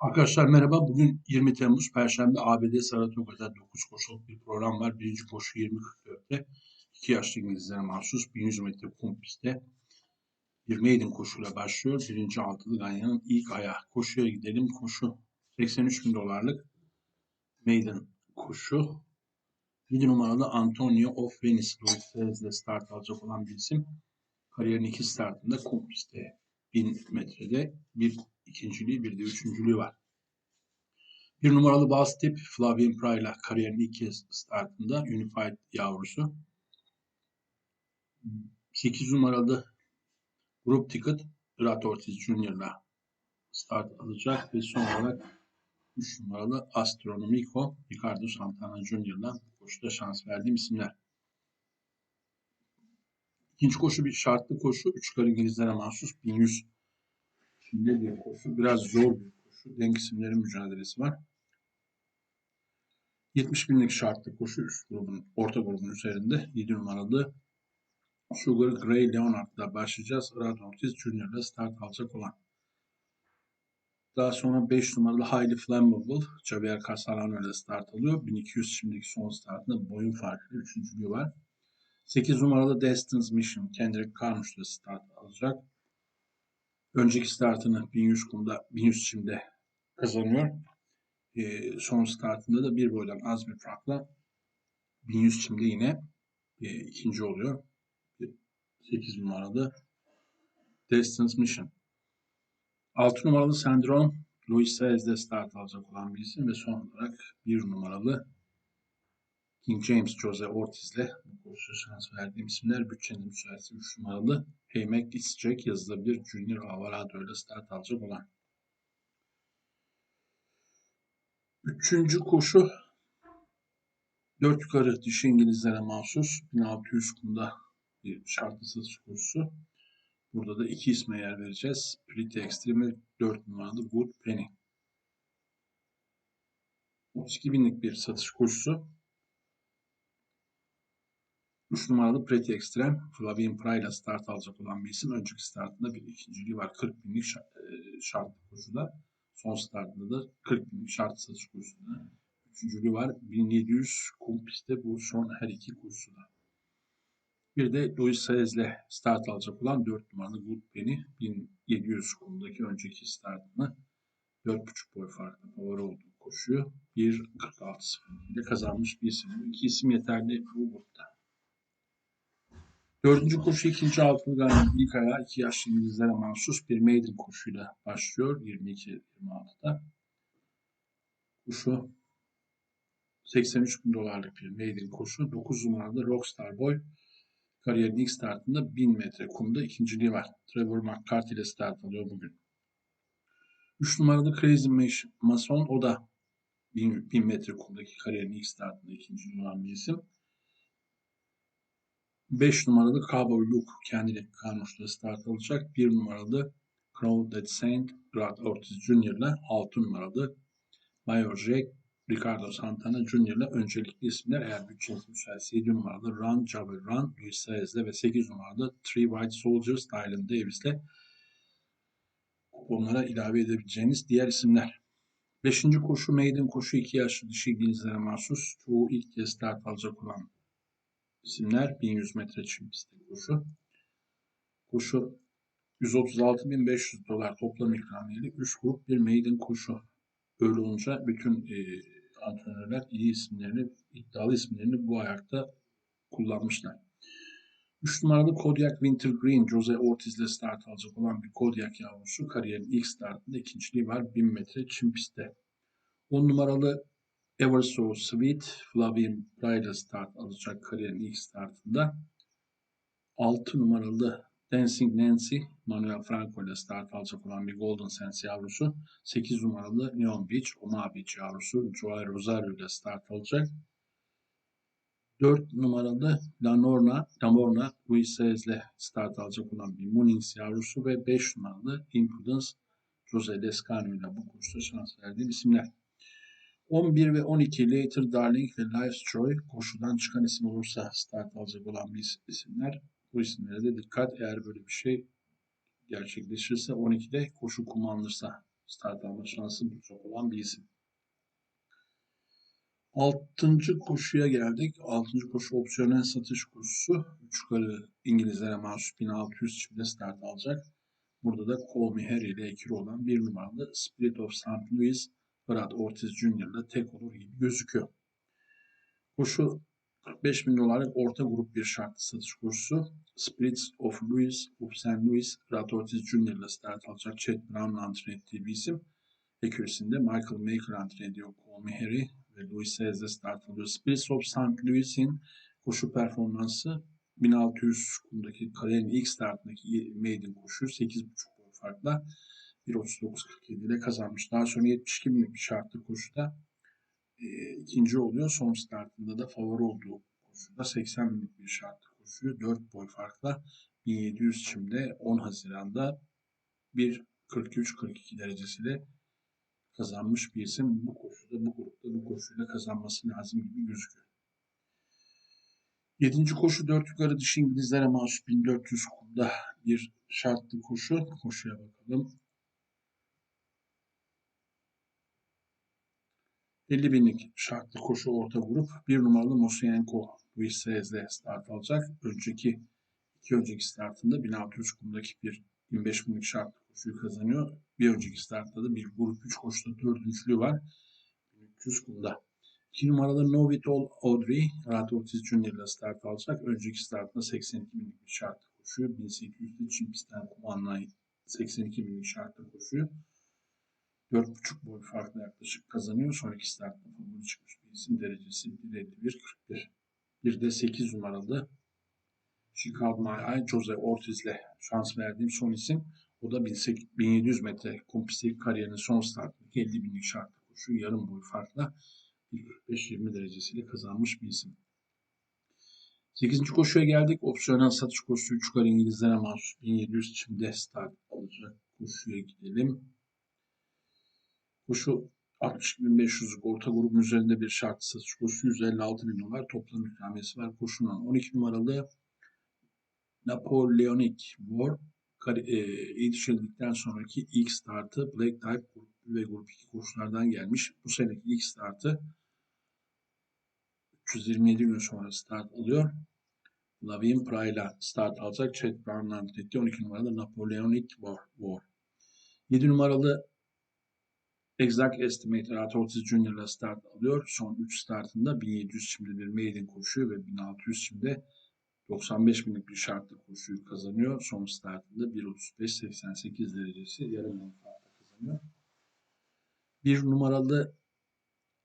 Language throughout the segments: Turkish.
Arkadaşlar merhaba. Bugün 20 Temmuz Perşembe ABD Saratoga'da 9 koşuluk bir program var. Birinci koşu 20.44'te 2 yaşlı İngilizlere mahsus 1100 metre kum pistte bir maiden koşuyla başlıyor. Birinci altılı Ganya'nın ilk ayağı. Koşuya gidelim. Koşu 83 bin dolarlık maiden koşu. 7 numaralı Antonio of Venice Louis start alacak olan bir isim. Kariyerin iki startında kum pistte 1000 metrede bir ikinciliği bir de üçüncülüğü var. Bir numaralı bas tip Flavien Prayla kariyerin ilk kez startında Unified yavrusu. 8 numaralı Group Ticket Rat Ortiz Junior'la start alacak ve son olarak 3 numaralı Astronomico Ricardo Santana Junior'la koşuda şans verdiğim isimler. İkinci koşu bir şartlı koşu. Üç kar İngilizlere mahsus 1100 Şimdi bir koşu. Biraz zor bir koşu. Denk isimlerin mücadelesi var. 70 binlik şartlı koşu üst grubun, orta grubun üzerinde 7 numaralı Sugar Gray Leonard'la başlayacağız. Rad Ortiz Junior'la start alacak olan. Daha sonra 5 numaralı Highly Flammable Javier Casalano ile start alıyor. 1200 şimdiki son startında boyun farkıyla üçüncülüğü var. 8 numaralı Destin's Mission Kendrick Carmush ile start alacak. Önceki startını 1100 kumda 1100 çimde kazanıyor. E, son startında da bir boydan az bir farkla 1100 çimde yine e, ikinci oluyor. 8 numaralı Distance Mission. 6 numaralı Sandron Luis Saez'de start alacak olan bir isim ve son olarak 1 numaralı King James Jose Ortiz'le bu koşuya şans verdiğim isimler bütçenin müsaitse 3 numaralı Heymek isteyecek yazılabilir Junior Alvarado ile start alacak olan. Üçüncü koşu 4 yukarı dişi İngilizlere mahsus 1600 kumda bir şartlı satış koşusu. Burada da iki isme yer vereceğiz. Pretty Extreme 4 numaralı Good Penny. 32 binlik bir satış koşusu. 3 numaralı Pretty Extreme Flavien Prayla start alacak olan bir isim. Önceki startında bir ikinciliği var. 40 binlik e, şartlı koşuda. Son startında da 40 binlik şart satış koşusunda. Üçüncülüğü var. 1700 kum bu son her iki koşuda. Bir de Luis Saez'le start alacak olan 4 numaralı Good Penny 1700 kumdaki önceki startını 4.5 boy farklı favori olduğu koşuyor. 1.46.0 ile kazanmış bir isim. İki isim yeterli bu grupta. Dördüncü koşu ikinci altılı ganyanın ilk iki yaşlı İngilizlere mahsus bir maiden koşuyla başlıyor 22-26'da. Koşu 83 bin dolarlık bir maiden koşu. 9 numaralı Rockstar Boy kariyerin ilk startında 1000 metre kumda ikinciliği var. Trevor McCarthy ile start alıyor bugün. 3 numaralı Crazy Mason o da 1000, 1000 metre kumdaki kariyerin ilk startında ikinci olan bir isim. 5 numaralı Cowboy Luke kendini Karnuş'ta start alacak. 1 numaralı Crow That Saint Brad Ortiz Jr. ile 6 numaralı Mayor Jack Ricardo Santana Jr. ile öncelikli isimler eğer bütçeniz müsaitse 7 numaralı Run, Jabber Run, Luis Saez'le ve 8 numaralı Three White Soldiers Dylan Davis'le kuponlara ilave edebileceğiniz diğer isimler. Beşinci koşu maiden koşu 2 yaşlı dişi İngilizlere mahsus. Çoğu ilk kez start alacak olan isimler 1100 metre çim pisti koşu. Koşu 136.500 dolar toplam ikramiyeli 3 grup bir maiden koşu. Öyle olunca bütün e, antrenörler iyi isimlerini, iddialı isimlerini bu ayakta kullanmışlar. 3 numaralı Kodiak Winter Green, Jose Ortiz ile start alacak olan bir Kodiak yavrusu. Kariyerin ilk startında ikinciliği var 1000 metre çim pistte. 10 numaralı Ever So Sweet, Flavien Prayla start alacak kariyerin ilk startında. 6 numaralı Dancing Nancy, Manuel Franco ile start alacak olan bir Golden Sense yavrusu. 8 numaralı Neon Beach, Omaha Beach yavrusu Joel Rosario ile start alacak. 4 numaralı Lanorna, Lamorna Luis ile start alacak olan bir Munings yavrusu ve 5 numaralı Impudence Jose Descano ile bu kursta şans verdiğim isimler. 11 ve 12 Later Darling ve Life's koşudan çıkan isim olursa start alacak olan bir isimler. Bu isimlere de dikkat eğer böyle bir şey gerçekleşirse 12'de koşu kumu alınırsa start alma şansı çok olan bir isim. Altıncı koşuya geldik. Altıncı koşu opsiyonel satış koşusu. Üç yukarı İngilizlere mahsus 1600 çimde start alacak. Burada da Call Me Harry ile ekili olan bir numaralı Spirit of St. Louis Brad Ortiz Jr. ile tek olur gibi gözüküyor. Koşu 45 bin dolarlık orta grup bir şartlı satış kursu. Spirits of Louis, of St. Louis, Brad Ortiz Jr. ile start alacak Chet Brown'un antrenör ettiği bir isim. Ekürisinde Michael Maker antrenör ediyor Call Me Harry ve Louis Saez'de start alıyor. Spirits of St. Louis'in koşu performansı 1600 kundaki kariyerin ilk startındaki maiden koşu 8.5 boy farkla 1.39.47 ile kazanmış. Daha sonra 72 binlik bir şartlı koşuda e, ikinci oluyor. Son startında da favori olduğu koşuda 80 binlik bir şartlı koşuyu 4 boy farkla 1700 çimde 10 Haziran'da 1.43-42 derecesiyle kazanmış bir isim. Bu koşuda, bu grupta bu koşuyla kazanması lazım gibi gözüküyor. Yedinci koşu dört yukarı dişi İngilizlere mahsus 1400 kumda bir şartlı koşu. Koşuya bakalım. 50 binlik şartlı koşu orta grup. Bir numaralı Mosienko Luis Sez'de start alacak. Önceki iki önceki startında 1600 kumdaki bir 25 binlik şartlı koşuyu kazanıyor. Bir önceki startta da bir grup 3 koşuda dördüncülüğü var. 1300 kumda. 2 numaralı Novitol Audrey Rahat Ortiz Junior ile start alacak. Önceki startında 82 binlik bir şartlı koşuyor. 1800'de çim pistten kumanla 82 binlik şartlı koşuyor. 4.5 boy farklı yaklaşık kazanıyor. Sonraki startta favori çıkmış bir isim derecesi 1.51.41. Bir de 8 numaralı Chicago My Jose Ortiz ile şans verdiğim son isim. O da 1700 metre kompistik kariyerinin son startındaki 50 binlik şartlı koşu yarım boy farkla 1.45-20 derecesiyle kazanmış bir isim. 8. koşuya geldik. Opsiyonel satış koşusu 3 yukarı İngilizlere mahsus 1700 çimde start alacak koşuya gidelim. Koşu 60.500'lük orta grubun üzerinde bir şart satış koşusu 156 bin dolar toplam ikramiyesi var. Koşunun 12 numaralı Napoleonic War e, yetişildikten sonraki ilk startı Black Type ve grup 2 koşulardan gelmiş. Bu seneki ilk startı 327 gün sonra start alıyor. Lavin Prayla start alacak. Chet Brown'dan etti. 12 numaralı Napoleonic War. War. 7 numaralı Exact Estimator Art Ortiz Jr. ile start alıyor. Son 3 startında 1700 şimdi bir maiden koşuyor ve 1600 şimdi 95 binlik bir şartlı koşuyu kazanıyor. Son startında 1.35-88 derecesi yarım farkla kazanıyor. Bir numaralı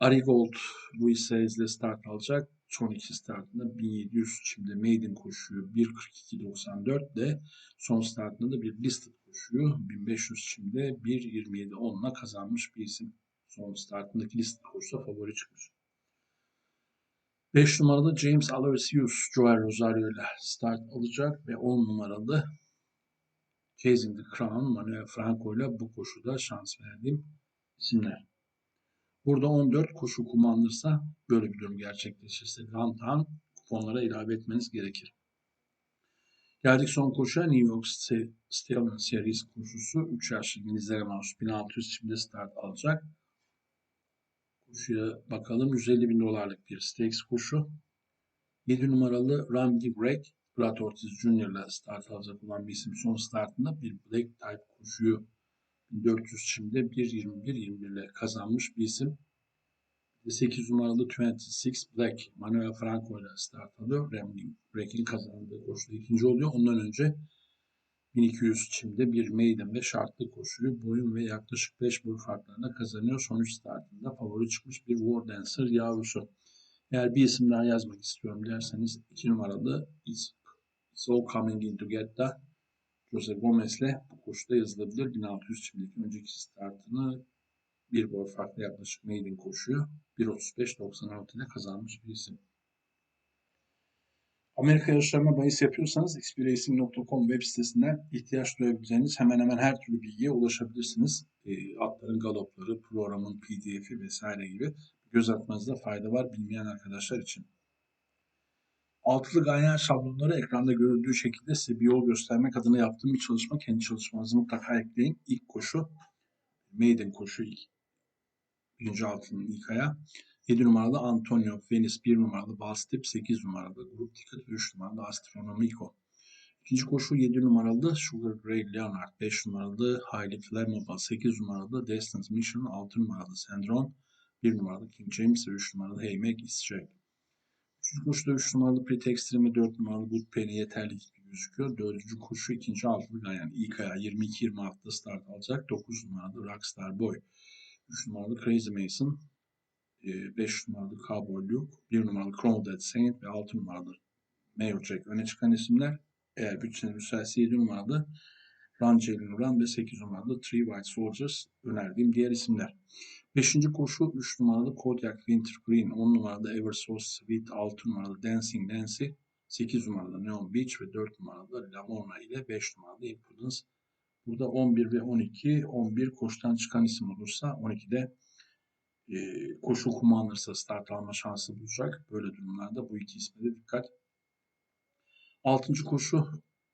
Arigold Luis Saez ile start alacak. Son iki startında 1700 şimdi maiden koşuyor 1.42.94 de son startında da bir listed koşuyor. 1500 şimdi 1.27.10'la kazanmış bir isim. Son startındaki listed koşuda favori çıkmış. 5 numaralı James Aloysius Joel Rosario ile start alacak ve 10 numaralı Chasing the Crown Manuel Franco ile bu koşuda şans verdiğim isimler. Burada 14 koşu kullanılırsa böyle bir durum gerçekleşirse Grand Town kuponlara ilave etmeniz gerekir. Geldik son koşuya New York Stallion Series koşusu 3 yaşlı İngilizlere mahsus 1600 şimdi start alacak. Koşuya bakalım 150 bin dolarlık bir stakes koşu. 7 numaralı Ramsey Greg Brad Ortiz Jr. ile start alacak olan bir isim son startında bir Black Type koşuyu 400 şimdi 1.21-21 ile kazanmış bir isim. 8 numaralı 26 Black Manuel Franco ile start alıyor. Rambling Break'in kazandığı koşuda ikinci oluyor. Ondan önce 1200 çimde bir maiden ve şartlı koşuyu boyun ve yaklaşık 5 boy farklarında kazanıyor. Sonuç startında favori çıkmış bir War Dancer yavrusu. Eğer bir isim daha yazmak istiyorum derseniz 2 numaralı It's, It's All Coming In Together Jose Gomez'le bu koşuda yazılabilir. 1600 çimdeki önceki startını bir boy farklı yaklaşık maiden koşuyor. 1.35-96 ile kazanmış bir isim. Amerika yarışlarına bahis yapıyorsanız xbracing.com web sitesinden ihtiyaç duyabileceğiniz hemen hemen her türlü bilgiye ulaşabilirsiniz. E, atların galopları, programın pdf'i vesaire gibi göz atmanızda fayda var bilmeyen arkadaşlar için. Altılı ganyan şablonları ekranda görüldüğü şekilde size bir yol göstermek adına yaptığım bir çalışma. Kendi çalışmanızı mutlaka ekleyin. İlk koşu maiden koşu ilk, birinci altının ilk ayağı. 7 numaralı Antonio Venice, 1 numaralı Bastip, 8 numaralı Grup Ticket ve 3 numaralı Astronomico. İkinci koşu 7 numaralı Sugar Gray Leonard, 5 numaralı Highly Flammable, 8 numaralı Distance Mission, 6 numaralı Sandron, 1 numaralı King James ve 3 numaralı Hey Mac Is Jack. Üçüncü koşuda 3 numaralı Pretextreme ve 4 numaralı Good Penny yeterli gibi gözüküyor. Dördüncü koşu ikinci altılı yani ilk ayağı 22-26'da start alacak. 9 numaralı Rockstar Boy. 3 numaralı Crazy Mason. 5 numaralı Cowboy Luke. 1 numaralı Chrome Dead Saint ve 6 numaralı Mayor Jack öne çıkan isimler. Eğer bütçeniz müsaitse 7 numaralı Run Jalen Run ve 8 numaralı Three White Soldiers önerdiğim diğer isimler. Beşinci koşu 3 numaralı Kodiak Winter Green, 10 numaralı Ever So Sweet, 6 numaralı Dancing Nancy, 8 numaralı Neon Beach ve 4 numaralı Lamorna ile 5 numaralı Impudence. Burada 11 ve 12, 11 koştan çıkan isim olursa 12'de e, koşu kuma alırsa start alma şansı bulacak. Böyle durumlarda bu iki isme de dikkat. Altıncı koşu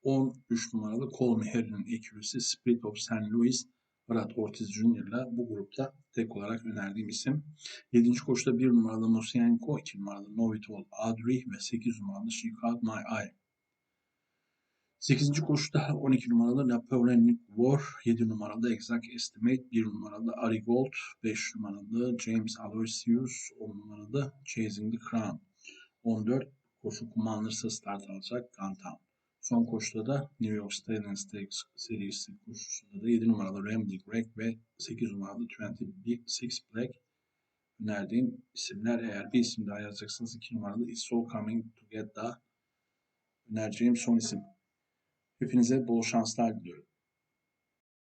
13 numaralı Call Me Harry'nin ekürüsü Spirit of St. Louis Brad Ortiz ile bu grupta tek olarak önerdiğim isim. 7. koşuda 1 numaralı Mosienko, 2 numaralı Novitol Adri ve 8 numaralı She Caught My Eye. 8. koşuda 12 numaralı Napoleonic War, 7 numaralı Exact Estimate, 1 numaralı Ari Gold, 5 numaralı James Aloysius, 10 numaralı Chasing the Crown. 14 koşu kullanılırsa start alacak Guntown. Son koşuda da New York Stallion Stakes serisi koşusunda da 7 numaralı Rambling Wreck ve 8 numaralı 20 Big Six Black önerdiğim isimler. Eğer bir isim daha yazacaksınız 2 numaralı It's So Coming Together önereceğim son isim. Hepinize bol şanslar diliyorum.